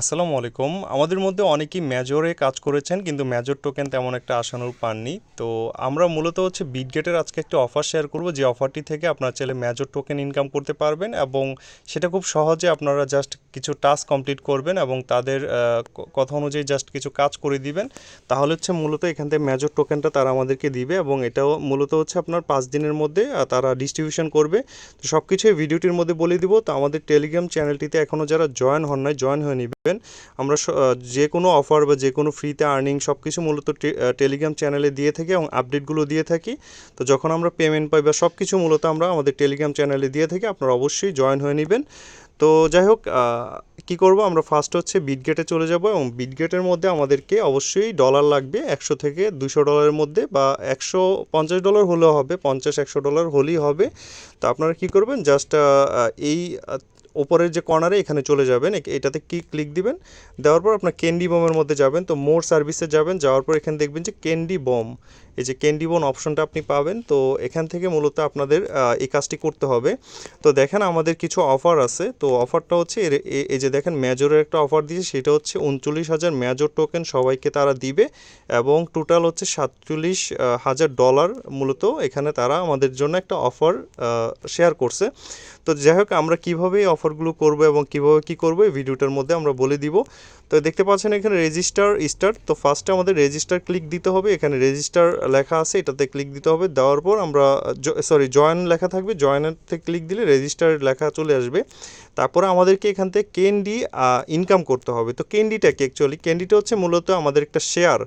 আসসালামু আলাইকুম। আমাদের মধ্যে অনেকেই মেজরে কাজ করেছেন, কিন্তু মেজর টোকেন তেমন একটা আসানোর পাননি। তো আমরা মূলত হচ্ছে বিটগেটের আজকে একটা অফার শেয়ার করব, যে অফারটি থেকে আপনার ছেলে মেজর টোকেন ইনকাম করতে পারবেন এবং সেটা খুব সহজে আপনারা জাস্ট কিছু টাস্ক কমপ্লিট করবেন এবং তাদের কথা অনুযায়ী জাস্ট কিছু কাজ করে দিবেন। তাহলে হচ্ছে মূলত এখান থেকে মেজর টোকেনটা তারা আমাদেরকে দিবে এবং এটাও মূলত হচ্ছে আপনার পাঁচ দিনের মধ্যে তারা ডিস্ট্রিবিউশন করবে। তো সব কিছুই ভিডিওটির মধ্যে বলে দিব। তো আমাদের টেলিগ্রাম চ্যানেলটিতে এখনও যারা জয়েন হন নাই জয়েন হয়ে নেবেন। আমরা যে কোনো অফার বা যে কোনো ফ্রিতে আর্নিং সব কিছু মূলত টেলিগ্রাম চ্যানেলে দিয়ে থাকি এবং আপডেটগুলো দিয়ে থাকি। তো যখন আমরা পেমেন্ট পাই বা সব কিছু মূলত আমরা আমাদের টেলিগ্রাম চ্যানেলে দিয়ে থাকি, আপনারা অবশ্যই জয়েন হয়ে নেবেন। তো যাই হোক কী করব? আমরা ফার্স্ট হচ্ছে বিটগেটে চলে যাব এবং বিটগেটের মধ্যে আমাদেরকে অবশ্যই ডলার লাগবে একশো থেকে দুশো ডলারের মধ্যে বা একশো পঞ্চাশ ডলার হলেও হবে, পঞ্চাশ, একশো ডলার হলেই হবে। তো আপনারা কী করবেন? জাস্ট এই ওপরের যে কর্নারে এখানে চলে যাবেন এটাতে কি ক্লিক দিবেন? দেওয়ার পর আপনার ক্যান্ডি বমের মধ্যে যাবেন, তো মোর সার্ভিসে যাবেন, যাওয়ার পর এখানে দেখবেন যে ক্যান্ডি বম এই যে ক্যান্ডি বম অপশনটা আপনি পাবেন, তো এখান থেকে মূলত আপনাদের এই কাজটি করতে হবে। তো দেখেন আমাদের কিছু অফার আছে, তো অফারটা হচ্ছে এই যে দেখেন মেজরের একটা অফার দিয়েছে, সেটা হচ্ছে উনচল্লিশ হাজার মেজর টোকেন সবাইকে তারা দিবে, এবং টোটাল হচ্ছে সাতচল্লিশ হাজার ডলার মূলত এখানে তারা আমাদের জন্য একটা অফার শেয়ার করছে। তো যাই হোক, আমরা কীভাবে এই অফারগুলো করব এবং কীভাবে কী করব এই ভিডিওটার মধ্যে আমরা বলে দিব। তো দেখতে পাচ্ছেন এখানে রেজিস্টার স্টার্ট তো ফার্স্টে আমাদের রেজিস্টার ক্লিক দিতে হবে। এখানে রেজিস্টার লেখা আছে, এটাতে ক্লিক দিতে হবে। দেওয়ার পর আমরা সরি জয়েন লেখা থাকবে। জয়েনেতে ক্লিক দিলে রেজিস্টার লেখা চলে আসবে। তারপরে আমাদেরকে এখান থেকে ক্যান্ডি ইনকাম করতে হবে। তো ক্যান্ডিটা কি অ্যাকচুয়ালি ক্যান্ডিটা হচ্ছে মূলত আমাদের একটা শেয়ার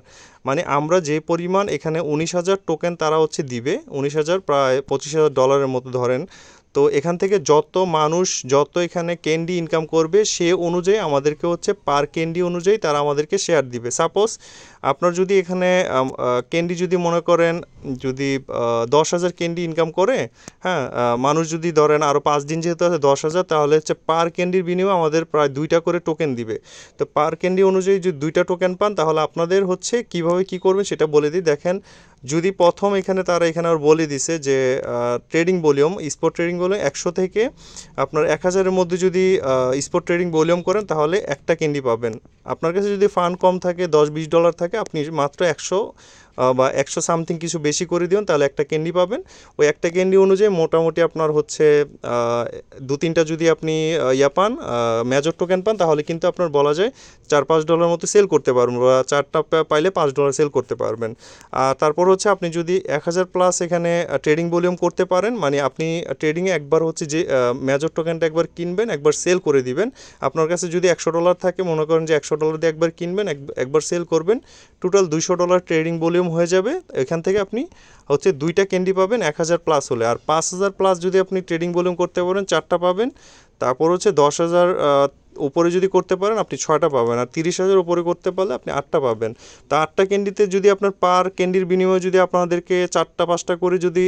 মানে আমরা যে পরিমাণ এখানে উনিশ হাজার টোকেন তারা হচ্ছে দিবে, উনিশ হাজার প্রায় পঁচিশ হাজার ডলারের মতো ধরেন। তো এখান থেকে যত মানুষ, যত এখানে ক্যান্ডি ইনকাম করবে, সে অনুযায়ী আমাদেরকে হচ্ছে পার ক্যান্ডি অনুযায়ী তারা আমাদেরকে শেয়ার দিবে। সাপোজ আপনার যদি এখানে ক্যান্ডি যদি মনে করেন, যদি দশ হাজার ক্যান্ডি ইনকাম করে হ্যাঁ মানুষ যদি ধরেন আরও পাঁচ দিন যেহেতু আছে দশ হাজার, তাহলে হচ্ছে পার ক্যান্ডির বিনিময়ে আমাদের প্রায় দুইটা করে টোকেন দিবে। তো পার ক্যান্ডি অনুযায়ী যদি দুইটা টোকেন পান, তাহলে আপনাদের হচ্ছে কীভাবে কি করবেন সেটা বলে দিই। দেখেন যদি প্রথম এখানে তারা এখানে আর বলে দিছে যে trading volume spot trading volume একশো থেকে আপনার এক হাজারের মধ্যে যদি স্পট ট্রেডিং ভলিউম করেন, তাহলে একটা ক্যান্ডি পাবেন। আপনার কাছে যদি ফান্ড কম থাকে, দশ বিশ ডলার থাকে, আপনি মাত্র একশো বা একশো সামথিং কিছু বেশি করে দিন তাহলে একটা ক্যান্ডি পাবেন। ওই একটা ক্যান্ডি অনুযায়ী মোটামুটি আপনার হচ্ছে দু তিনটা যদি আপনি ইয়া পান মেজর টোকেন পান, তাহলে কিন্তু আপনার বলা যায় চার পাঁচ ডলার মতো সেল করতে পারবেন, বা চারটা পাইলে পাঁচ ডলার সেল করতে পারবেন। আর তারপর হচ্ছে আপনি যদি এক হাজার প্লাস এখানে ট্রেডিং ভলিউম করতে পারেন মানে আপনি ট্রেডিংয়ে একবার হচ্ছে যে মেজর টোকেনটা একবার কিনবেন, একবার সেল করে দিবেন। আপনার কাছে যদি একশো ডলার থাকে, মনে করেন যে একশো ডলার দিয়ে একবার কিনবেন, এক- একবার সেল করবেন। টোটাল দুশো ডলার ট্রেডিং ভলিউম হয়ে যাবে, এখান থেকে আপনি হচ্ছে দুইটা ক্যান্ডি পাবেন, এক হাজার প্লাস হলে। আর পাঁচ হাজার প্লাস যদি আপনি ট্রেডিং ভলিউম করতে পারেন, চারটা পাবেন। তারপর হচ্ছে দশ হাজার উপরে যদি করতে পারেন, আপনি ছয়টা পাবেন। আর তিরিশ হাজার উপরে করতে পারলে আপনি আটটা পাবেন। তা আটটা ক্যান্ডিতে যদি আপনার পার ক্যান্ডির বিনিময়ে যদি আপনাদেরকে চারটা, পাঁচটা করে যদি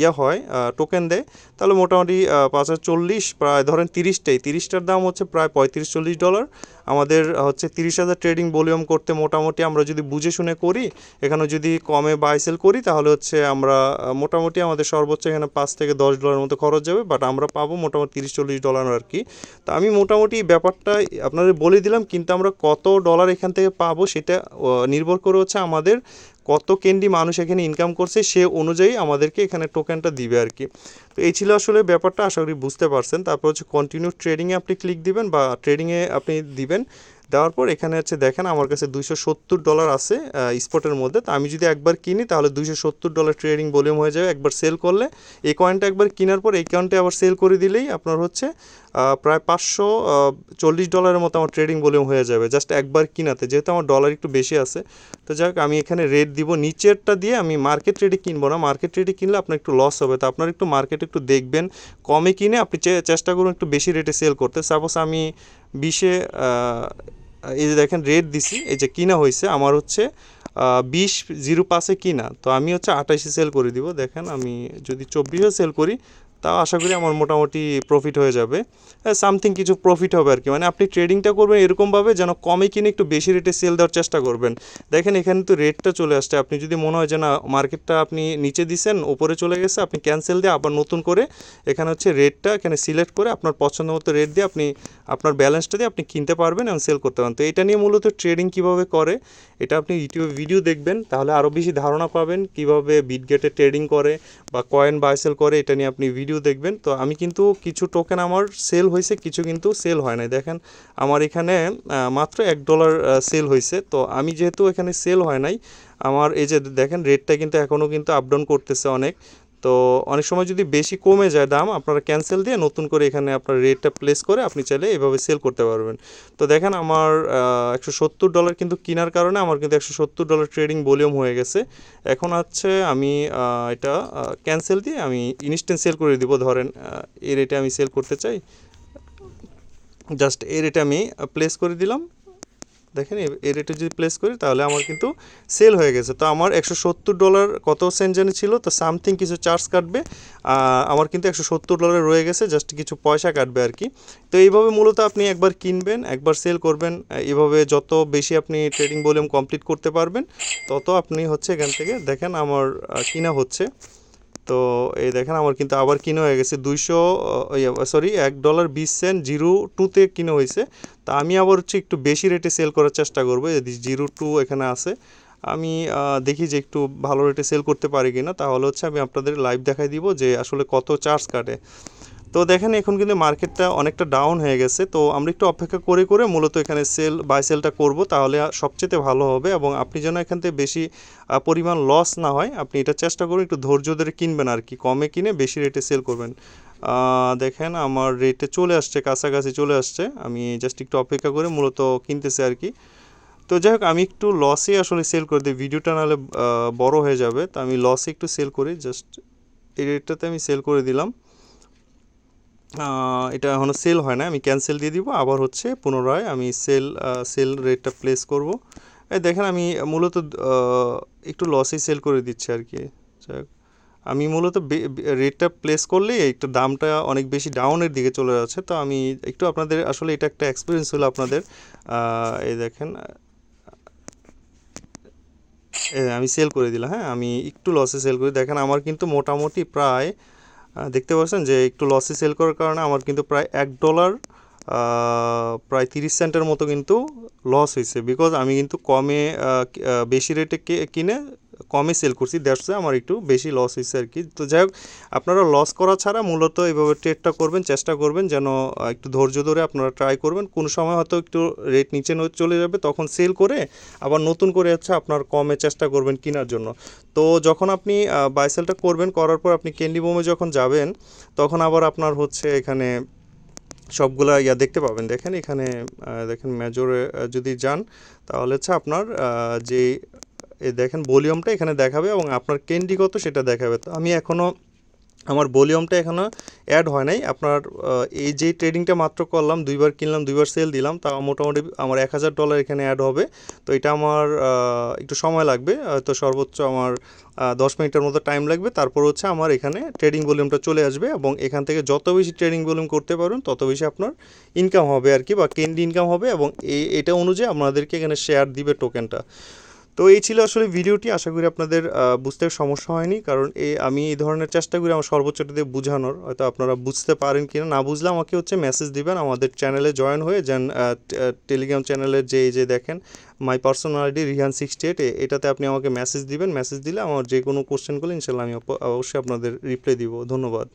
ইয়া হয় টোকেন দেয়, তাহলে মোটামুটি পাঁচ হাজার চল্লিশ, প্রায় ধরেন তিরিশটাই। তিরিশটার দাম হচ্ছে প্রায় পঁয়ত্রিশ, চল্লিশ ডলার আমাদের হচ্ছে তিরিশ হাজার ট্রেডিং ভলিউম করতে মোটামুটি আমরা যদি বুঝে শুনে করি, এখানে যদি কমে বাই সেল করি, তাহলে হচ্ছে আমরা মোটামুটি আমাদের সর্বোচ্চ এখানে পাঁচ থেকে দশ ডলারের মতো খরচ যাবে। বাট আমরা পাবো মোটামুটি তিরিশ, চল্লিশ ডলার আর কি। তা আমি মোটামুটি ব্যাপারটা আপনাদের বলে দিলাম, কিন্তু আমরা কত ডলার এখান থেকে পাবো সেটা নির্ভর করে হচ্ছে আমাদের কত ক্যান্ডি মানুষ এখানে ইনকাম করছে, সে অনুযায়ী আমাদেরকে এখানে টোকেনটা দিবে আর কি। তো এই ছিল আসলে ব্যাপারটা, আশা করি বুঝতে পারছেন। তারপর হচ্ছে কন্টিনিউ ট্রেডিংয়ে আপনি ক্লিক দিবেন বা ট্রেডিংয়ে আপনি দিবেন। দেওয়ার পর এখানে হচ্ছে দেখেন আমার কাছে দুইশো সত্তর ডলার আছে স্পটের মধ্যে। তো আমি যদি একবার কিনি, তাহলে দুইশো সত্তর ডলার ট্রেডিং ভলিউম হয়ে যাবে। একবার সেল করলে, এই কয়েনটা একবার কেনার পর এই কয়েনটা আবার সেল করে দিলেই আপনার হচ্ছে প্রায় পাঁচশো চল্লিশ ডলারের মতো আমার ট্রেডিং ভলিউম হয়ে যাবে জাস্ট একবার কিনাতে। যেহেতু আমার ডলার একটু বেশি আছে, তো যাই আমি এখানে রেট দিব। নিচেরটা দিয়ে আমি মার্কেট রেটে কিনবো না। মার্কেট রেটে কিনলে আপনার একটু লস হবে। তো আপনার একটু মার্কেট একটু দেখবেন। কমে কিনে আপনি চেষ্টা করুন একটু বেশি রেটে সেল করতে। সাপোজ আমি বিশে এই যে দেখেন রেট দিছি, এই যে কিনা হয়েছে আমার হচ্ছে বিশ জিরো পাঁচে কিনা, তো আমি হচ্ছে আঠাশে সেল করে দিব। দেখেন আমি যদি চব্বিশে সেল করি তা আশা করি আমার মোটামুটি প্রফিট হয়ে যাবে। সামথিং কিছু প্রফিট হবে আর কি মানে আপনি ট্রেডিংটা করবেন এরকমভাবে যেন কমে কিনে একটু বেশি রেটে সেল দেওয়ার চেষ্টা করবেন। দেখেন, এখানে তো রেটটা চলে আসছে। আপনি যদি মনে হয় যে না মার্কেটটা আপনি নিচে দিছেন, ওপরে চলে গেছে, আপনি ক্যান্সেল দিয়ে আবার নতুন করে এখানে হচ্ছে রেটটা এখানে সিলেক্ট করে আপনার পছন্দ মতো রেট দিয়ে আপনি আপনার ব্যালেন্সটা দিয়ে আপনি কিনতে পারবেন এবং সেল করতে পারেন তো এটা নিয়ে মূলত ট্রেডিং কীভাবে করে, এটা আপনি ইউটিউবে ভিডিও দেখবেন, তাহলে আরও বেশি ধারণা পাবেন কীভাবে বিটগেটে ট্রেডিং করে বা কয়েন বাই সেল করে, এটা নিয়ে আপনি ভিডিও দেখবেন, তো আমি কিন্তু কিছু টোকেন আমার সেল হয়েছে, কিছু কিন্তু সেল হয় নাই। দেখেন, আমার এখানে মাত্র এক ডলার সেল হয়েছে। তো আমি যেহেতু এখানে সেল হয় নাই, আমার এই যে দেখেন রেটটা কিন্তু এখনও কিন্তু আপডাউন করতেছে অনেক। তো অনেক সময় যদি বেশি কমে যায় দাম, আপনারা ক্যান্সেল দিয়ে নতুন করে এখানে আপনার রেটটা প্লেস করে আপনি চাইলে এভাবে সেল করতে পারবেন। তো দেখেন আমার একশো সত্তর ডলার কিন্তু কেনার কারণে আমার কিন্তু একশো সত্তর ডলার ট্রেডিং ভলিউম হয়ে গেছে। এখন হচ্ছে আমি এটা ক্যান্সেল দিয়ে আমি ইনস্ট্যান্ট সেল করে দিব। ধরেন এই রেটে আমি সেল করতে চাই জাস্ট এই রেটে আমি প্লেস করে দিলাম। দেখেন এ- রেটে যদি প্লেস করি, তাহলে আমার কিন্তু সেল হয়ে গেছে। তো আমার একশো সত্তর ডলার কত সেন্ট জানি ছিল, তো সামথিং কিছু চার্জ কাটবে। আমার কিন্তু একশো সত্তর ডলারে রয়ে গেছে জাস্ট কিছু পয়সা কাটবে আর কি। তো এইভাবে মূলত আপনি একবার কিনবেন, একবার সেল করবেন এইভাবে যত বেশি আপনি ট্রেডিং ভলিউম কমপ্লিট করতে পারবেন, তত আপনি হচ্ছে এখান থেকে দেখেন আমার কিনা হচ্ছে। তো এই দেখেন আমার কিন্তু আবার কিনে হয়ে গেছে দুইশো সরি এক ডলার বিশ সেন্ট জিরো টুতে কিনে হয়েছে। তা আমি আবার হচ্ছে একটু বেশি রেটে সেল করার চেষ্টা করব। যদি জিরো টু এখানে আছে। আমি দেখি যে একটু ভালো রেটে সেল করতে পারি কিনা। তাহলে হচ্ছে আমি আপনাদের লাইভ দেখাই দিব যে আসলে কত চার্জ কাটে। তো দেখেন, এখন কিন্তু মার্কেটটা অনেকটা ডাউন হয়ে গেছে। তো আমরা একটু অপেক্ষা করে করে মূলত এখানে সেল বাই সেলটা করব, তাহলে সবচেয়ে ভালো হবে এবং আপনি যেন এখান থেকে বেশি পরিমাণ লস না হয়, আপনি এটা চেষ্টা করুন একটু ধৈর্য ধরে কিনবেন আর কি। কমে কিনে বেশি রেটে সেল করবেন। দেখেন, আমার রেটে চলে আসছে, কাছাকাছি চলে আসছে। আমি জাস্ট একটু অপেক্ষা করে মূলত কিনতেছি আর কি। তো যাই হোক, আমি একটু লসে আসলে সেল করে দিই। ভিডিওটা নাহলে বড় হয়ে যাবে। তো আমি লসে একটু সেল করি। জাস্ট এই রেটটাতে আমি সেল করে দিলাম। এটা এখনও সেল হয় না আমি ক্যান্সেল দিয়ে দিব। আবার হচ্ছে পুনরায় আমি সেল সেল রেটটা প্লেস করব। এই দেখেন আমি মূলত একটু লসেই সেল করে দিচ্ছি আর কি। আমি মূলত রেটটা প্লেস করলেই একটু দামটা অনেক বেশি ডাউনের দিকে চলে যাচ্ছে। তো আমি একটু আপনাদের, আসলে এটা একটা এক্সপিরিয়েন্স হলো আপনাদের। এই দেখেন আমি সেল করে দিলাম হ্যাঁ? আমি একটু লসে সেল করি। দেখেন আমার কিন্তু মোটামুটি প্রায় দেখতে পাচ্ছেন যে একটু লসে সেল করার কারণে আমার কিন্তু প্রায় এক ডলার প্রায় তিরিশ সেন্টের মতো কিন্তু লস হয়েছে। বিকজ আমি কিন্তু কমে বেশি রেটে কিনে কমে সেল করছি দ্যাটস আমার একটু বেশি লস হয়েছে আর কি। তো যাই হোক, আপনারা লস করা ছাড়া মূলত এইভাবে ট্রেডটা করবেন, চেষ্টা করবেন যেন একটু ধৈর্য ধরে আপনারা ট্রাই করবেন। কোন সময় হয়তো একটু রেট নিচে চলে যাবে, তখন সেল করে আবার নতুন করে হচ্ছে আপনার কমে চেষ্টা করবেন কেনার জন্য। তো যখন আপনি বাইসেলটা করবেন, করার পর আপনি ক্যান্ডি বোমে যখন যাবেন, তখন আবার আপনার হচ্ছে এখানে সবগুলা ইয়া দেখতে পাবেন। দেখেন এখানে দেখেন মেজরে যদি যান, তাহলে হচ্ছে আপনার যে এই দেখেন ভলিউমটা এখানে দেখাবে এবং আপনার ক্যান্ডি সেটা দেখাবে। তো আমি এখনও আমার ভলিউমটা এখনও অ্যাড হয় নাই। আপনার এই যে ট্রেডিংটা মাত্র করলাম, দুইবার কিনলাম, দুইবার সেল দিলাম, তা মোটামুটি আমার এক হাজার ডলার এখানে অ্যাড হবে। তো এটা আমার একটু সময় লাগবে। তো সর্বোচ্চ আমার দশ মিনিটের মতো টাইম লাগবে। তারপর হচ্ছে আমার এখানে ট্রেডিং ভলিউমটা চলে আসবে এবং এখান থেকে যত বেশি ট্রেডিং ভলিউম করতে পারুন, তত বেশি আপনার ইনকাম হবে আর কি বা ক্যান্ডি ইনকাম হবে এবং এটা অনুযায়ী আপনাদেরকে এখানে শেয়ার দিবে টোকেনটা তো এই ছিল আসলে ভিডিওটি। আশা করি আপনাদের বুঝতে সমস্যা হয়নি। কারণ এই আমি এই ধরনের চেষ্টা করি আমার সর্বোচ্চটা দিয়ে বোঝানোর। হয়তো আপনারা বুঝতে পারেন কি না বুঝলে আমাকে হচ্ছে মেসেজ দিবেন, আমাদের চ্যানেলে জয়েন হয়ে যেন টেলিগ্রাম চ্যানেলের যে যে দেখেন my personal ID Rihan sixty eight এটাতে আপনি আমাকে মেসেজ দিবেন। মেসেজ দিলে আমার যে কোনো কোশ্চেনগুলো ইনশাল্লাহ আমি অবশ্যই আপনাদের রিপ্লাই দিব। ধন্যবাদ।